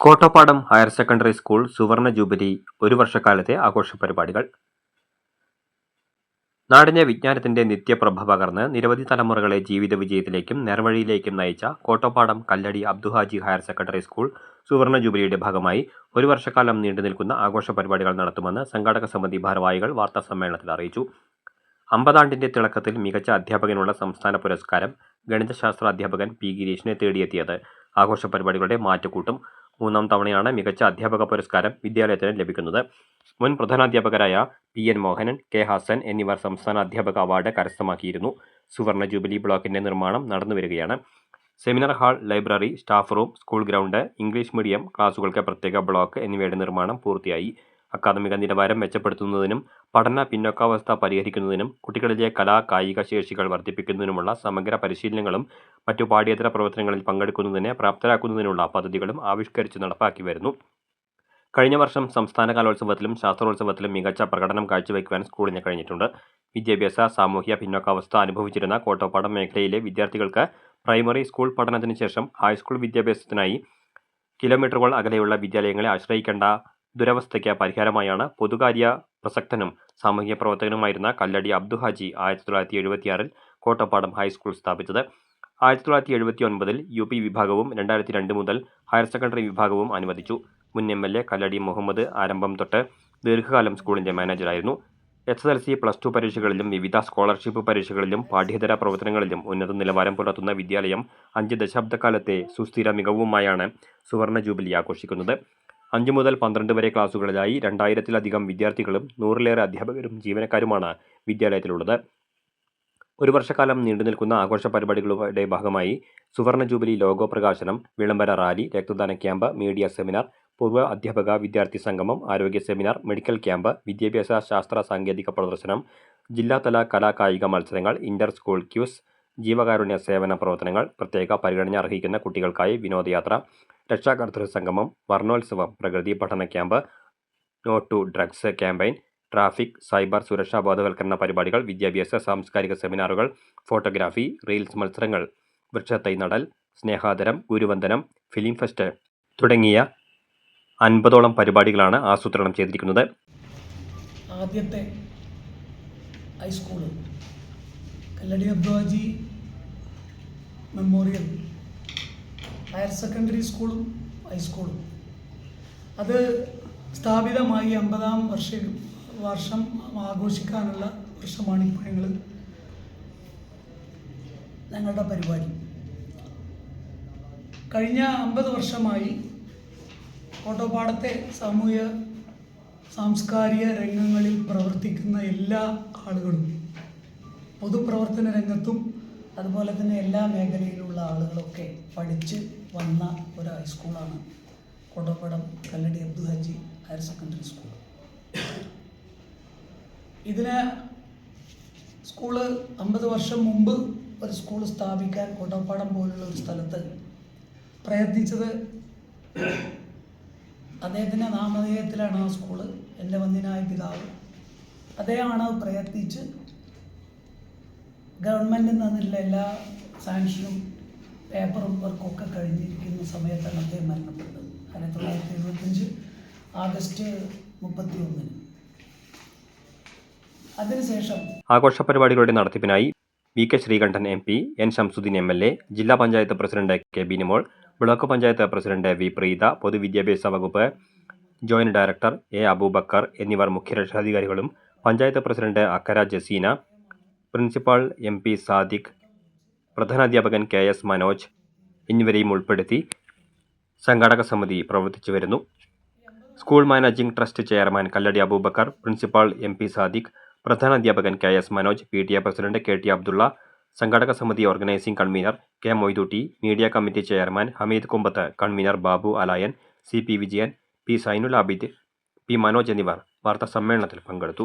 Kottappadam higher secondary school സുവർണ jubilee ഒരു വർഷക്കാലത്തെ ആഘോഷ പരിപാടികൾ നാടിനെ വിജ്ഞാനത്തിന്റെ നിത്യപ്രഭ പകർന്ന് നിരവധി തലമുറകളെ ജീവിത വിജയത്തിലേക്കും നേർവഴിയിലേക്കും നയിച്ച Kottappadam Kalladi Abduhaji higher secondary school സുവർണ ജൂബിലിയുടെ ഭാഗമായി ഒരു വർഷക്കാലം നീണ്ടു നിൽക്കുന്ന ആഘോഷ പരിപാടികൾ നടത്തുമെന്ന് സംഘാടക സമിതി ഭാരവാഹികൾ വാർത്താ സമ്മേളനത്തിൽ അറിയിച്ചു. അമ്പതാണ്ടിന്റെ തിളക്കത്തിൽ മികച്ച അധ്യാപകനുള്ള സംസ്ഥാന പുരസ്കാരം ഗണിതശാസ്ത്ര അധ്യാപകൻ പി ഗിരീഷിനെ തേടിയെത്തിയത്. ആഘോഷ പരിപാടികളുടെ മാറ്റുകൂട്ടും മൂന്നാം തവണയാണ് മികച്ച അധ്യാപക പുരസ്കാരം വിദ്യാലയത്തിന് ലഭിക്കുന്നത്. മുൻ പ്രധാനാധ്യാപകരായ P N Mohanan K Hasan എന്നിവർ സംസ്ഥാന അധ്യാപക അവാർഡ് കരസ്ഥമാക്കിയിരുന്നു. സുവർണ ജൂബിലി ബ്ലോക്കിന്റെ നിർമ്മാണം നടന്നു വരികയാണ്. Seminar hall library staff room school ground English medium ക്ലാസുകൾക്ക് പ്രത്യേക ബ്ലോക്ക് എന്നിവയുടെ നിർമ്മാണം പൂർത്തിയായി. അക്കാദമിക നിലവാരം മെച്ചപ്പെടുത്തുന്നതിനും പഠന പിന്നോക്കാവസ്ഥ പരിഹരിക്കുന്നതിനും കുട്ടികളിലെ കലാ കായിക ശേഷികൾ വർദ്ധിപ്പിക്കുന്നതിനുമുള്ള സമഗ്ര പരിശീലനങ്ങളും മറ്റു പാഠ്യേതര പ്രവർത്തനങ്ങളിൽ പങ്കെടുക്കുന്നതിനെ പ്രാപ്തരാക്കുന്നതിനുള്ള പദ്ധതികളും ആവിഷ്കരിച്ച് നടപ്പാക്കി വരുന്നു. കഴിഞ്ഞ വർഷം സംസ്ഥാന കലോത്സവത്തിലും ശാസ്ത്രോത്സവത്തിലും മികച്ച പ്രകടനം കാഴ്ചവെക്കുവാൻ സ്കൂളിന് കഴിഞ്ഞിട്ടുണ്ട്. വിദ്യാഭ്യാസ സാമൂഹ്യ പിന്നോക്കാവസ്ഥ അനുഭവിച്ചിരുന്ന കോട്ടപ്പാടം മേഖലയിലെ വിദ്യാർത്ഥികൾക്ക് പ്രൈമറി സ്കൂൾ പഠനത്തിന് ശേഷം ഹൈസ്കൂൾ വിദ്യാഭ്യാസത്തിനായി കിലോമീറ്ററുകൾ അകലെയുള്ള വിദ്യാലയങ്ങളെ ആശ്രയിക്കേണ്ട ദുരവസ്ഥയ്ക്ക് പരിഹാരമായാണ് പൊതുകാര്യ പ്രസക്തനും സാമൂഹ്യ പ്രവർത്തകനുമായിരുന്ന കല്ലടി അബ്ദുഹാജി ആയിരത്തി തൊള്ളായിരത്തി എഴുപത്തിയാറിൽ കോട്ടപ്പാടം ഹൈസ്കൂൾ സ്ഥാപിച്ചത്. ആയിരത്തി തൊള്ളായിരത്തി എഴുപത്തി ഒൻപതിൽ യു പി വിഭാഗവും രണ്ടായിരത്തി രണ്ട് മുതൽ ഹയർ സെക്കൻഡറി വിഭാഗവും അനുവദിച്ചു. മുൻ M L A Kalladi Muhammad ആരംഭം തൊട്ട് ദീർഘകാലം സ്കൂളിന്റെ മാനേജറായിരുന്നു. S S L C plus two പരീക്ഷകളിലും വിവിധ സ്കോളർഷിപ്പ് പരീക്ഷകളിലും പാഠ്യേതര പ്രവർത്തനങ്ങളിലും ഉന്നത നിലവാരം പുലർത്തുന്ന വിദ്യാലയം അഞ്ച് ദശാബ്ദക്കാലത്തെ സുസ്ഥിര മികവുമായാണ് സുവർണ ജൂബിലി ആഘോഷിക്കുന്നത്. അഞ്ച് മുതൽ പന്ത്രണ്ട് വരെ ക്ലാസുകളിലായി രണ്ടായിരത്തിലധികം വിദ്യാർത്ഥികളും നൂറിലേറെ അധ്യാപകരും ജീവനക്കാരുമാണ് വിദ്യാലയത്തിലുള്ളത്. ഒരു വർഷക്കാലം നീണ്ടു നിൽക്കുന്ന ആഘോഷ പരിപാടികളുടെ ഭാഗമായി സുവർണ ജൂബിലി ലോഗോ പ്രകാശനം വിളംബര റാലി രക്തദാന ക്യാമ്പ് മീഡിയ സെമിനാർ പൂർവ അധ്യാപക വിദ്യാർത്ഥി സംഗമം ആരോഗ്യ സെമിനാർ മെഡിക്കൽ ക്യാമ്പ് വിദ്യാഭ്യാസ ശാസ്ത്ര സാങ്കേതിക പ്രദർശനം ജില്ലാതല കലാ കായിക മത്സരങ്ങൾ ഇന്റർ സ്കൂൾ ക്യൂസ് ജീവകാരുണ്യ സേവന പ്രവർത്തനങ്ങൾ പ്രത്യേക പരിഗണന അർഹിക്കുന്ന കുട്ടികൾക്കായി വിനോദയാത്ര രക്ഷാകർതൃ സംഗമം വർണോത്സവം പ്രകൃതി പഠന camp no to drugs campaign traffic cyber സുരക്ഷാ ബോധവൽക്കരണ പരിപാടികൾ വിദ്യാഭ്യാസ സാംസ്കാരിക സെമിനാറുകൾ ഫോട്ടോഗ്രാഫി റീൽസ് മത്സരങ്ങൾ വൃക്ഷത്തൈ നടൽ സ്നേഹാദരം ഗുരുവന്ദനം ഫിലിം ഫെസ്റ്റ് തുടങ്ങിയ അൻപതോളം പരിപാടികളാണ് ആസൂത്രണം ചെയ്തിരിക്കുന്നത്. ആദ്യത്തെ high school Kalladi Abduvaji memorial higher secondary സ്കൂളും ഹൈസ്കൂളും അത് സ്ഥാപിതമായി അമ്പതാം വർഷ വർഷം ആഘോഷിക്കാനുള്ള വർഷമാണ് ഇപ്പോൾ ഞങ്ങൾ ഞങ്ങളുടെ പരിപാടി. കഴിഞ്ഞ അമ്പത് വർഷമായി കോട്ടപ്പാടത്തെ സാമൂഹ്യ സാംസ്കാരിക രംഗങ്ങളിൽ പ്രവർത്തിക്കുന്ന എല്ലാ ആളുകളും പൊതുപ്രവർത്തന രംഗത്തും അതുപോലെ തന്നെ എല്ലാ മേഖലയിലുള്ള ആളുകളൊക്കെ പഠിച്ച് വന്ന ഒരു ഹൈസ്കൂളാണ് Kodappadam Kalladi Abdul Haji higher secondary school ഇതിന് സ്കൂൾ അമ്പത് വർഷം മുമ്പ് ഒരു സ്കൂൾ സ്ഥാപിക്കാൻ കൊടപ്പാടം പോലുള്ള ഒരു സ്ഥലത്ത് പ്രയത്നിച്ചത് അദ്ദേഹത്തിന്റെ നാമധേയത്തിലാണ് ആ സ്കൂൾ എന്റെ വന്ദിനായ പിതാവ്. അദ്ദേഹമാണ് പ്രയത്നിച്ച് ഗവൺമെന്റിൽ നിന്നുള്ള എല്ലാ സാങ്ഷനും പേപ്പറും വർക്കും ഒക്കെ കഴിഞ്ഞിരിക്കുന്ന സമയത്താണ് അദ്ദേഹം മരണപ്പെട്ടത്. ആയിരത്തി തൊള്ളായിരത്തി എഴുപത്തഞ്ച് ആഗസ്റ്റ് മുപ്പത്തി ഒന്നിന് അതിനുശേഷം ആഘോഷ പരിപാടികളുടെ നടത്തിപ്പിനായി V K Sreekandan M P N Shamsuddin M L A ജില്ലാ panchayat president K Binimol block panchayat president V Preetha പൊതുവിദ്യാഭ്യാസ വകുപ്പ് ജോയിന്റ് ഡയറക്ടർ എ അബൂബക്കർ എന്നിവർ മുഖ്യരക്ഷാധികാരികളും panchayat president Akkara Jaseena principal M P Sadiq പ്രധാനാധ്യാപകൻ K S Manoj എന്നിവരെയും ഉൾപ്പെടുത്തി സംഘാടക സമിതി പ്രവർത്തിച്ചു വരുന്നു. School managing trust chairman Kalladi Abubacker principal M P Sadiq പ്രധാനാധ്യാപകൻ K S Manoj P T A president K T Abdulla സംഘാടക സമിതി organising convener K Moidutty media committee chairman Hameed Kumbath convener Babu Alayan C P Vijayan P Zainul Abid P Manoj എന്നിവർ വാർത്താ സമ്മേളനത്തിൽ പങ്കെടുത്തു.